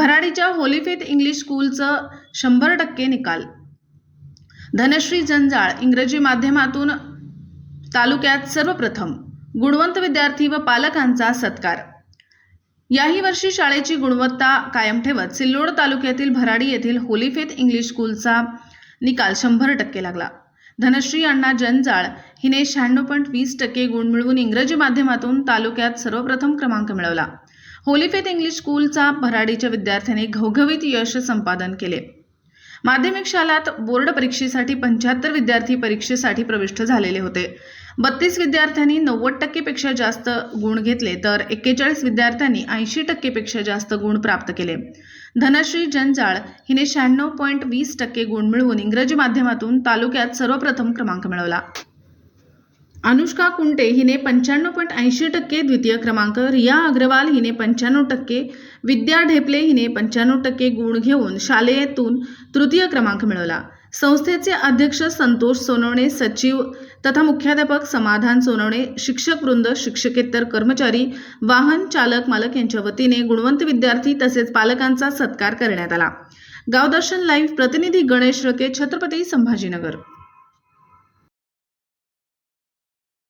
भराडीच्या होलीफेथ English स्कूलचं शंभर टक्के निकाल. धनश्री जंजाळ इंग्रजी माध्यमातून तालुक्यात सर्वप्रथम. गुणवंत विद्यार्थी व पालकांचा सत्कार. याही वर्षी शाळेची गुणवत्ता कायम ठेवत सिल्लोड तालुक्यातील भराडी येथील होलीफेथ इंग्लिश स्कूलचा निकाल शंभर टक्के लागला. धनश्री अण्णा जंजाळ हिने शहाण्णव पॉईंट वीस टक्के गुण मिळवून इंग्रजी माध्यमातून तालुक्यात सर्वप्रथम क्रमांक मिळवला. होलीफेथ इंग्लिश स्कूलचा भराडीच्या विद्यार्थ्यांनी घवघवीत यश संपादन केले. माध्यमिक शाळात बोर्ड परीक्षेसाठी पंच्याहत्तर विद्यार्थी परीक्षेसाठी प्रविष्ट झालेले होते. बत्तीस विद्यार्थ्यांनी नव्वद टक्केपेक्षा जास्त गुण घेतले तर एक्केचाळीस विद्यार्थ्यांनी ऐंशी टक्केपेक्षा जास्त गुण प्राप्त केले. धनश्री जंजाळ हिने शहाण्णव पॉईंट वीस टक्के गुण मिळवून इंग्रजी माध्यमातून तालुक्यात सर्वप्रथम क्रमांक मिळवला. अनुष्का कुंटे हिने पंच्याण्णव पॉईंट ऐंशी टक्के द्वितीय क्रमांक रिया अग्रवाल हिने पंच्याण्णव टक्के विद्या ढेपले हिने पंच्याण्णव टक्के गुण घेऊन शालेयतून तृतीय क्रमांक मिळवला. संस्थेचे अध्यक्ष संतोष सोनवणे सचिव तथा मुख्याध्यापक समाधान सोनवणे शिक्षक वृंद शिक्षकेतर कर्मचारी वाहन चालक मालक यांच्या वतीने गुणवंत विद्यार्थी तसेच पालकांचा सत्कार करण्यात आला. गावदर्शन लाईव्ह प्रतिनिधी गणेश रके छत्रपती संभाजीनगर.